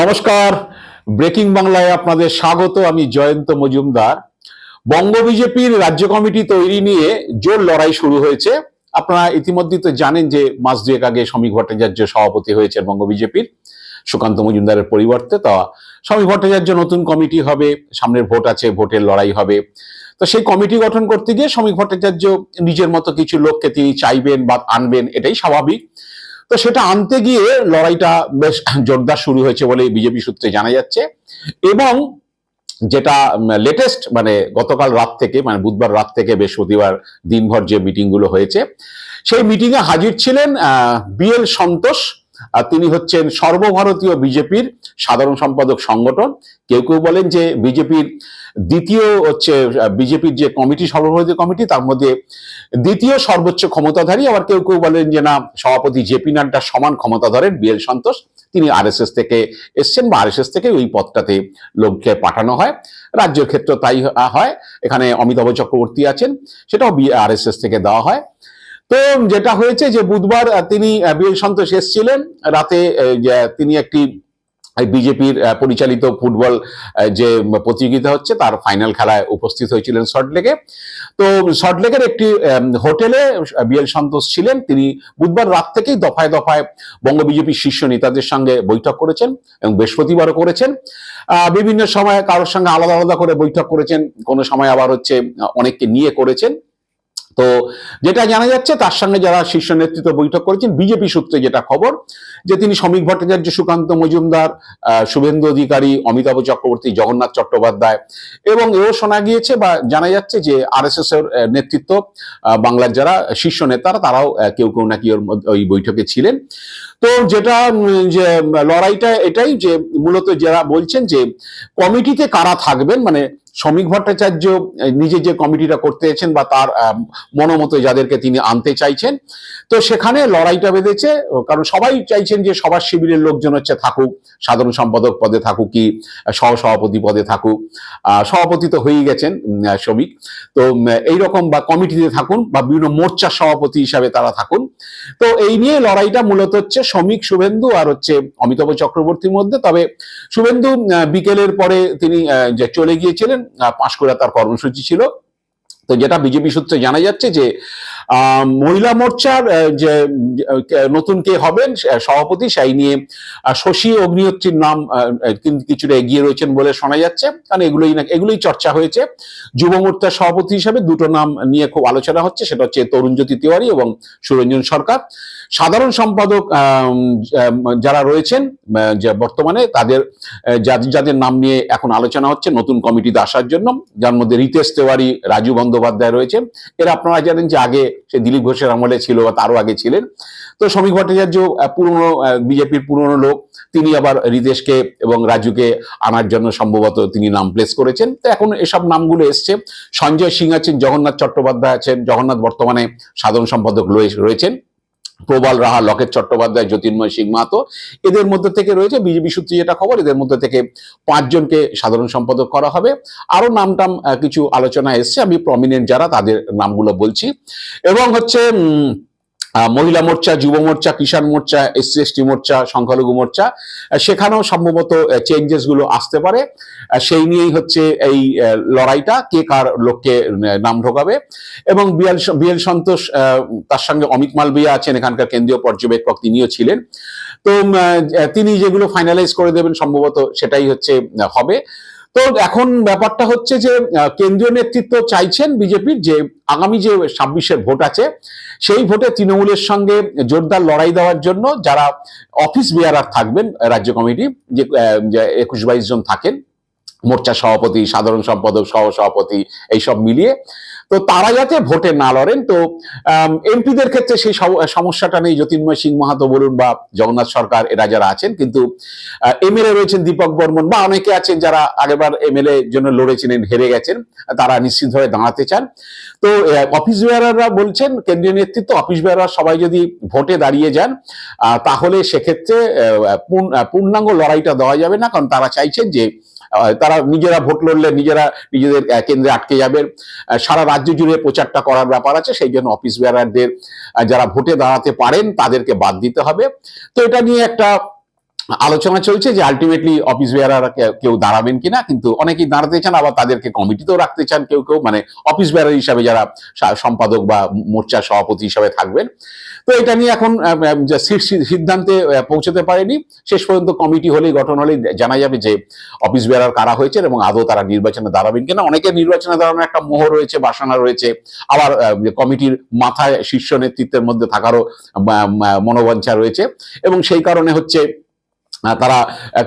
নমস্কার। ব্রেকিং বাংলায় আপনাদের স্বাগত, আমি জয়ন্ত মজুমদার। বঙ্গ বিজেপির রাজ্য কমিটি তৈরি নিয়ে জোর লড়াই শুরু হয়েছে। আপনারা ইতিমধ্যে তো জানেন যে মাস দুয়েক আগে শ্রমিক ভট্টাচার্য সভাপতি হয়েছে বঙ্গ বিজেপির সুকান্ত মজুমদারের পরিবর্তে। তা শ্রমিক ভট্টাচার্য নতুন কমিটি হবে, সামনের ভোট আছে, ভোটের লড়াই হবে। তো সেই কমিটি গঠন করতে গিয়ে শ্রমিক ভট্টাচার্য নিজের মতো কিছু লোককে তিনি চাইবেন বা আনবেন, এটাই স্বাভাবিক। তো সেটা আনতে গিয়ে লড়াইটা বেশ জোরদার শুরু হয়েছে বলে বিজেপি সূত্রে জানা যাচ্ছে। এবং যেটা লেটেস্ট মানে গতকাল রাত থেকে মানে বুধবার রাত থেকে বৃহস্পতিবার দিনভর যে মিটিংগুলো হয়েছে, সেই মিটিংয়ে হাজির ছিলেন বিএল সন্তোষ। আর তিনি হচ্ছেন সর্বভারতীয় বিজেপির সাধারণ সম্পাদক সংগঠন। কেউ কেউ বলেন যে বিজেপির দ্বিতীয় হচ্ছে বিজেপির যে কমিটি, সর্বভারতীয় কমিটি, তার মধ্যে দ্বিতীয় সর্বোচ্চ ক্ষমতাধারী। আবার কেউ কেউ বলেন যে না, সভাপতি জেপি নাড্ডার সমান ক্ষমতা ধরেন বিএল সন্তোষ। তিনি আরএসএস থেকে এসছেন বা আরএসএস থেকে ওই পদটাতে লোককে পাঠানো হয়। রাজ্যের ক্ষেত্রে তাই হয়। এখানে অমিতাভ চক্রবর্তী আছেন, সেটাও আরএসএস থেকে দেওয়া হয়। তো যেটা হয়েছে যে বুধবার তিনি বিএল সন্তোষ এসেছিলেন। রাতে তিনি একটি বিজেপির পরিচালিত ফুটবল যে প্রতিযোগিতা হচ্ছে, তার ফাইনাল খেলায় উপস্থিত হয়েছিলেন সল্টলেকে। তো সল্টলেকের একটি হোটেলে বিএল সন্তোষ ছিলেন। তিনি বুধবার রাত থেকেই দফায় দফায় বঙ্গ বিজেপির শীর্ষ নেতাদের সঙ্গে বৈঠক করেছেন এবং বৃহস্পতিবারও করেছেন। বিভিন্ন সময় কারোর সঙ্গে আলাদা আলাদা করে বৈঠক করেছেন। কোনো সময় আবার হচ্ছে অনেককে নিয়ে করেছেন। তো যেটা জানা যাচ্ছে, তার সঙ্গে যারা শীর্ষ নেতৃত্ব বৈঠক করেছেন, বিজেপি সূত্রে যেটা খবর, যে তিনি শ্রমিক ভট্টাচার্য, সুকান্ত মজুমদার শুভেন্দু অধিকারী, অমিতাভ চক্রবর্তী, জগন্নাথ চট্টোপাধ্যায় এবং এও শোনা গিয়েছে বা জানা যাচ্ছে যে আর এস এর নেতৃত্ব বাংলার যারা শীর্ষ নেতারা, তারাও কেউ কেউ নাকি ওর ওই বৈঠকে ছিলেন। তো যেটা যে, লড়াইটা এটাই যে, মূলত যারা বলছেন যে কমিটিতে কারা থাকবেন মানে শ্রমিক ভট্টাচার্য নিজে যে কমিটিটা করতে চাইছেন বা তার মনোমতো যাদেরকে তিনি আনতে চাইছেন। তো সেখানে লড়াইটা বেঁধেছে, কারণ সবাই চাইছেন যে সবার শিবিরের লোকজন হচ্ছে থাকুক, সাধারণ সম্পাদক পদে থাকুক কি সহ সভাপতি পদে থাকুক। সভাপতি তো হয়েই গেছেন শ্রমিক। তো এই রকম বা কমিটিতে থাকুন বা বিভিন্ন মোর্চার সভাপতি হিসাবে তারা থাকুন। তো এই নিয়ে লড়াইটা মূলত হচ্ছে শ্রমিক শুভেন্দু আর হচ্ছে অমিতাভ চক্রবর্তীর মধ্যে। তবে শুভেন্দু বিকেলের পরে তিনি চলে গিয়েছিলেন পাঁশকুড়া তার কর্মসূচি ছিল। তো যেটা বিজেপি সূত্রে জানা যাচ্ছে যে মহিলা মোর্চার যে নতুন কে হবেন সভাপতি, সেই নিয়ে শশী অগ্নিহোত্রীর নাম কিছুটা এগিয়ে রয়েছেন বলে শোনা যাচ্ছে। কারণ এগুলোই না এগুলোই চর্চা হয়েছে। যুব মোর্চার সভাপতি হিসাবে দুটো নাম নিয়ে খুব আলোচনা হচ্ছে, সেটা হচ্ছে তরুণজ্যোতি তিওয়ারি এবং সুরঞ্জন সরকার। সাধারণ সম্পাদক যারা রয়েছেন বর্তমানে তাদের যাদের যাদের নাম নিয়ে এখন আলোচনা হচ্ছে, নতুন কমিটিতে আসার জন্য, যার মধ্যে রিতেশ তেওয়ারি, রাজু বন্দ্যোপাধ্যায় রয়েছে এরা আপনারা জানেন যে আগে সে দিলীপ ঘোষের আমলে ছিল বা তারও আগে ছিলেন। তো শ্রমিক ভট্টাচার্য পুরনো বিজেপির পুরনো লোক, তিনি আবার রিতেশকে এবং রাজুকে আনার জন্য সম্ভবত তিনি নাম প্লেস করেছেন। তো এখন এসব নামগুলো এসছে। সঞ্জয় সিং আছেন, জগন্নাথ চট্টোপাধ্যায় আছেন, জগন্নাথ বর্তমানে সাধারণ সম্পাদক রয়েছেন। প্রবাল রাহা, লকেট চট্টোপাধ্যায়, জ্যোতির্ময় সিং মাহাতো, এদের মধ্যে থেকে রয়েছে বিজেপি সূত্রে যেটা খবর, এদের মধ্যে থেকে পাঁচজনকে সাধারণ সম্পাদক করা হবে। আরও নামটাম কিছু আলোচনা এসছে, আমি প্রমিনেন্ট যারা তাদের নামগুলো বলছি। এবং হচ্ছে মহিলা মোর্চা, যুব মোর্চা, কিষাণ মোর্চা এসসি এসটি মোর্চা, সংখ্যালঘু মোর্চা সেখানেও সম্ভবত চেঞ্জেসগুলো আসতে পারে। সেই নিয়েই হচ্ছে এই লড়াইটা, কে কার লোককে নাম ঢোকাবে। এবং বিএল বিএল সন্তোষ তার সঙ্গে অমিত মালবিয়া আছেন, এখানকার কেন্দ্রীয় পর্যবেক্ষক, তিনিও ছিলেন। তো তিনি যেগুলো ফাইনালাইজ করে দেবেন, সম্ভবত সেটাই হচ্ছে হবে। তো এখন ব্যাপারটা হচ্ছে যে কেন্দ্রীয় নেতৃত্ব চাইছেন বিজেপির যে আগামী যে ছাব্বিশের ভোট আছে, সেই ভোটে তৃণমূলের সঙ্গে জোরদার লড়াই দেওয়ার জন্য যারা অফিস বিয়ারার থাকবেন, রাজ্য কমিটি, যে একুশ বাইশ জন থাকেন, মোর্চা সভাপতি, সাধারণ সম্পাদক সহ সভাপতি এইসব মিলিয়ে তো তারা যাতে ভোটে না লড়েন। তো এমপিদের ক্ষেত্রে সেই সমস্যাটা নেই। জ্যোতির্ময় সিং মাহাতো বলুন বা জগন্নাথ সরকার, এরা যারা আছেন, কিন্তু এমএলএ রয়েছেন দীপক বর্মন বা অনেকে আছেন যারা আগেবার এমএলএ জন্য লড়েছিলেন, হেরে গেছেন, তারা নিশ্চিতভাবে দাঁড়াতে চান। তো অফিস বেয়ারাররা বলছেন, কেন্দ্রীয় নেতৃত্ব, অফিস বেয়ারার সবাই যদি ভোটে দাঁড়িয়ে যান তাহলে সেক্ষেত্রে পূর্ণাঙ্গ লড়াইটা দেওয়া যাবে না, কারণ তারা চাইছেন যে তারা নিজেরা ভোট লড়লে নিজেরা নিজেদের কেন্দ্রে আটকে যাবে। সারা রাজ্য জুড়ে প্রচারটা করার ব্যাপার আছে, সেই জন্য অফিস বেয়ারারদের যারা ভোটে দাঁড়াতে পারেন তাদেরকে বাদ দিতে হবে। তো এটা নিয়ে একটা আলোচনা চলছে যে আলটিমেটলি অফিস বেয়ারার কেউ দাঁড়াবেন কিনা, কিন্তু অনেকেই দাঁড়াতে চান, আবার তাদেরকে কমিটিতেও রাখতে চান কেউ কেউ মানে অফিস বেয়ারার হিসাবে যারা সম্পাদক বা মোর্চা সভাপতি হিসাবে থাকবেন। তো এটা নিয়ে এখন সিদ্ধান্তে পৌঁছতে পারেনি। শেষ পর্যন্ত কমিটি হলেই, গঠন হলেই জানা যাবে যে অফিস বেয়ারার কারা হয়েছে এবং আদৌ তারা নির্বাচনে দাঁড়াবেন কিনা। অনেকে নির্বাচনে দাঁড়ানোর একটা মোহ রয়েছে, বাসনা রয়েছে। আবার কমিটির মাথায় শীর্ষ নেতৃত্বের মধ্যে থাকারও মনোবাঞ্ছা রয়েছে। এবং সেই কারণে হচ্ছে তারা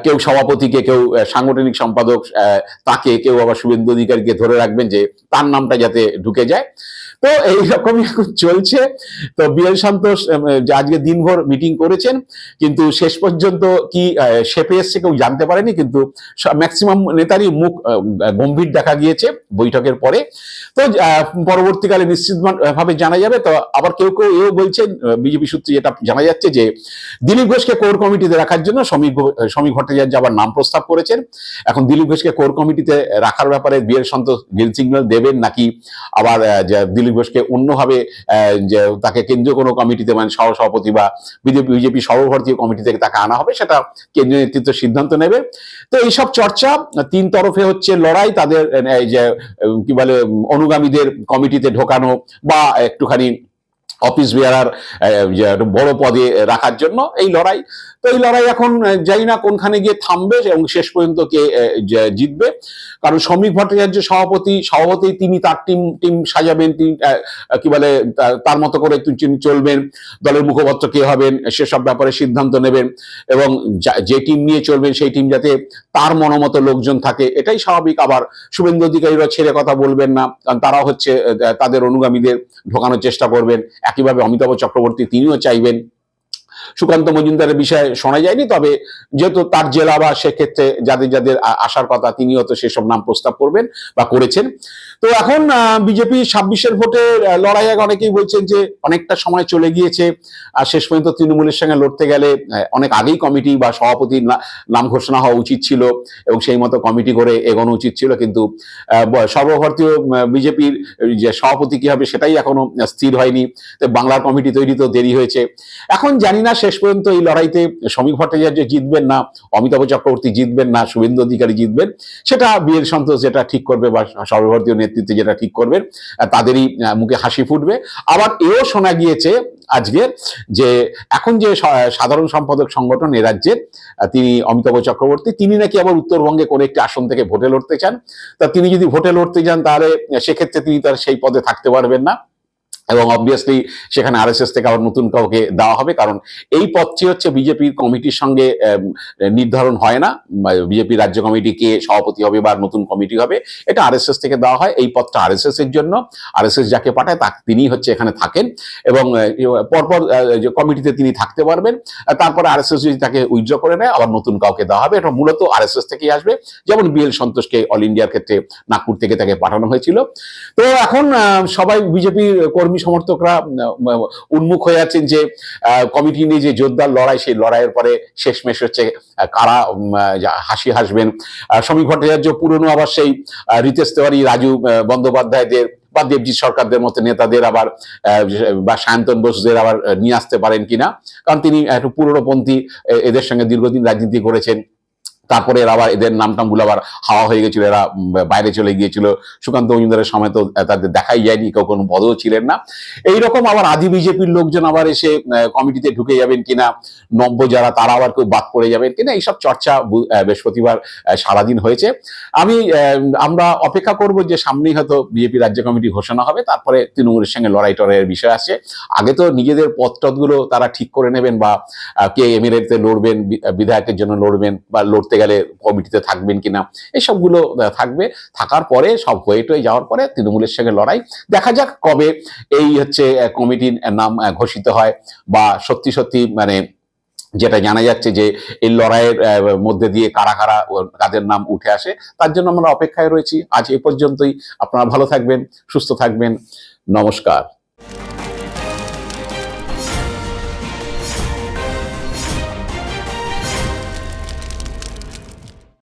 কেউ সভাপতিকে, কেউ সাংগঠনিক সম্পাদক তাকে, কেউ আবার শুভেন্দু অধিকারীকে ধরে রাখবেন যে তার নামটা যাতে ঢুকে যায়। তো এইরকমই এখন চলছে। তো বিএল সন্তোষ আজকে দিনভর মিটিং করেছেন। কিন্তু শেষ পর্যন্ত কি শেপে এসছে কেউ জানতে পারেনি। কিন্তু ম্যাক্সিমাম নেতারই মুখ গম্ভীর দেখা গিয়েছে বৈঠকের পরে। তো পরবর্তীকালে নিশ্চিত ভাবে জানা যাবে। তো আবার কেউ কেউ এও বলছেন বিজেপি সূত্রে যেটা জানা যাচ্ছে যে, দিলীপ ঘোষকে কোর কমিটিতে রাখার জন্য ঘো- শ্রমিক ভট্টাচার্য আবার নাম প্রস্তাব করেছেন। এখন দিলীপ ঘোষকে কোর কমিটিতে রাখার ব্যাপারে বিএল সন্তোষ গ্রিন সিগন্যাল দেবেন নাকি আবার যে দিলীপ ঘোষকে অন্যভাবে যে তাকে কেন্দ্রীয় কোনো কমিটিতে মানে সহ সভাপতি বা বিজেপি বিজেপি সর্বভারতীয় কমিটি থেকে তাকে আনা হবে, সেটা কেন্দ্রীয় নেতৃত্ব সিদ্ধান্ত নেবে। তো এইসব চর্চা, তিন তরফে হচ্ছে লড়াই, তাদের যে কি বলে অনুগামীদের কমিটিতে ঢোকানো বা একটুখানি অফিস বেয়ারার বড় পদে রাখার জন্য এই লড়াই। তো এই লড়াই এখন জানি না কোনখানে গিয়ে থামবে এবং শেষ পর্যন্ত কে জিতবে। কারণ শ্রমিক ভট্টাচার্য সভাপতি সভাপতি তিনি তার টিম টিম সাজাবেন, তিনি কি বলে তার মতো করে তিনি চলবেন। দলের মুখপাত্র কে হবেন, সেসব ব্যাপারে সিদ্ধান্ত নেবেন এবং যে টিম নিয়ে চলবেন সেই টিম যাতে তার মনোমতো লোকজন থাকে, এটাই স্বাভাবিক। আবার শুভেন্দু অধিকারীরা ছেড়ে কথা বলবেন না, কারণ তারা হচ্ছে তাদের অনুগামীদের ঢোকানোর চেষ্টা করবেন। একইভাবে অমিতাভ চক্রবর্তী তিনিও চাইবেন সুকান্ত মজুমদারের বিষয়ে শোনা যায়নি, তবে যেহেতু তার জেলা বা সেক্ষেত্রে যাদের যাদের আসার কথা, তিনিও তো সেসব নাম প্রস্তাব করবেন বা করেছেন। তো এখন বিজেপি ছাব্বিশের ভোটে লড়াই আগে অনেকেই বলছেন যে অনেকটা সময় চলে গিয়েছে, আর শেষ পর্যন্ত তৃণমূলের সঙ্গে লড়তে গেলে অনেক আগেই কমিটি বা সভাপতির নাম ঘোষণা হওয়া উচিত ছিল এবং সেই মতো কমিটি করে এগোনো উচিত ছিল, কিন্তু সর্বভারতীয় বিজেপির যে সভাপতি কি হবে সেটাই এখনও স্থির হয়নি। তো বাংলার কমিটি তৈরি তো দেরি হয়েছে। এখন জানি না শেষ পর্যন্ত এই লড়াইতে শ্রমিক ভট্টাচার্য জিতবেন না, অমিতাভ চক্রবর্তী জিতবেন না, শুভেন্দু অধিকারী জিতবেন, সেটা বিএল সন্তোষ যেটা ঠিক করবে বা সর্বভারতীয় নেতৃত্বে যেটা ঠিক করবে তাদেরই মুখে হাসি ফুটবে। আবার এও শোনা গিয়েছে আজকে যে এখন যে সাধারণ সম্পাদক সংগঠন এ রাজ্যের তিনি অমিতাভ চক্রবর্তী, তিনি নাকি আবার উত্তরবঙ্গে কোনো একটি আসন থেকে ভোটে লড়তে চান। তা তিনি যদি ভোটে লড়তে যান তাহলে সেক্ষেত্রে তিনি তার সেই পদে থাকতে পারবেন না। এবং অবভিয়াসলি সেখানে আরএসএস থেকে আবার নতুন কাউকে দেওয়া হবে, কারণ এই পদটি হচ্ছে বিজেপির কমিটির সঙ্গে নির্ধারণ হয় না। বিজেপি রাজ্য কমিটি কে সভাপতি হবে বা নতুন কমিটি হবে, এটা আরএসএস থেকে দেওয়া হয়। এই পদটা আরএসএস এর জন্য আরএসএস যাকে পাঠায় তা তিনি হচ্ছে এখানে থাকেন এবং পরপর যে কমিটিতে তিনি থাকতে পারবেন। আর তারপরে আরএসএস যদি তাকে উইথড্র করে নেয়, আবার নতুন কাউকে দেওয়া হবে। এটা মূলত আরএসএস থেকেই আসবে। যেমন বিএল সন্তোষকে অল ইন্ডিয়ার ক্ষেত্রে নাগপুর থেকে তাকে পাঠানো হয়েছিল। তো এখন সবাই বিজেপির কর্মী সমর্থকরা উন্মুখ হয়ে আছেন যে কমিটি নিয়ে যে জোরদার লড়াই, সেই লড়াইয়ের পরে শেষমেশ হচ্ছে কারা হাসি হাসবেন। শ্রমিক ভট্টাচার্য পুরনো আবার সেই রিতেশ তেওয়ারি রাজু বন্দ্যোপাধ্যায়দের বা দেবজিৎ সরকারদের মতো নেতাদের আবার বা সায়ন্তন বসুদের আবার নিয়ে আসতে পারেন কিনা। কারণ তিনি একটু পুরনোপন্থী এদের সঙ্গে দীর্ঘদিন রাজনীতি করেছেন। তারপরে এরা আবার এদের নাম টামগুলো আবার হাওয়া হয়ে গেছিল, এরা বাইরে চলে গিয়েছিল। সুকান্ত মজুমদারের সময় তো তাদের দেখাই যায়নি, কেউ কোনো পদও ছিলেন না। এইরকম আবার আদি বিজেপির লোকজন আবার এসে কমিটিতে ঢুকে যাবেন কিনা নব্য যারা, তারা আবার কেউ বাদ পড়ে যাবেন কিনা, এইসব চর্চা বৃহস্পতিবার সারাদিন হয়েছে। আমি আমরা অপেক্ষা করব যে সামনেই হয়তো বিজেপি রাজ্য কমিটি ঘোষণা হবে, তারপরে তৃণমূলের সঙ্গে লড়াই টড়াইয়ের বিষয় আছে আগে তো নিজেদের পদ টদগুলো তারা ঠিক করে নেবেন বা কে এমএলএতে লড়বেন বিধায়কের জন্য লড়বেন বা লড়তে গেলে কমিটিতে থাকবেন কিনা, এইসবগুলো থাকবে। থাকার পরে, সব হয়ে টয়ে যাওয়ার পরে তৃণমূলের সঙ্গে লড়াই। দেখা যাক কবে এই হচ্ছে কমিটির নাম ঘোষিত হয় বা সত্যি সত্যি মানে যেটা জানা যাচ্ছে যে এই লড়াইয়ের মধ্যে দিয়ে কারা কারা কাদের নাম উঠে আসে, তার জন্য আমরা অপেক্ষায় রয়েছি। আজ এ পর্যন্তই। আপনারা ভালো থাকবেন, সুস্থ থাকবেন। নমস্কার।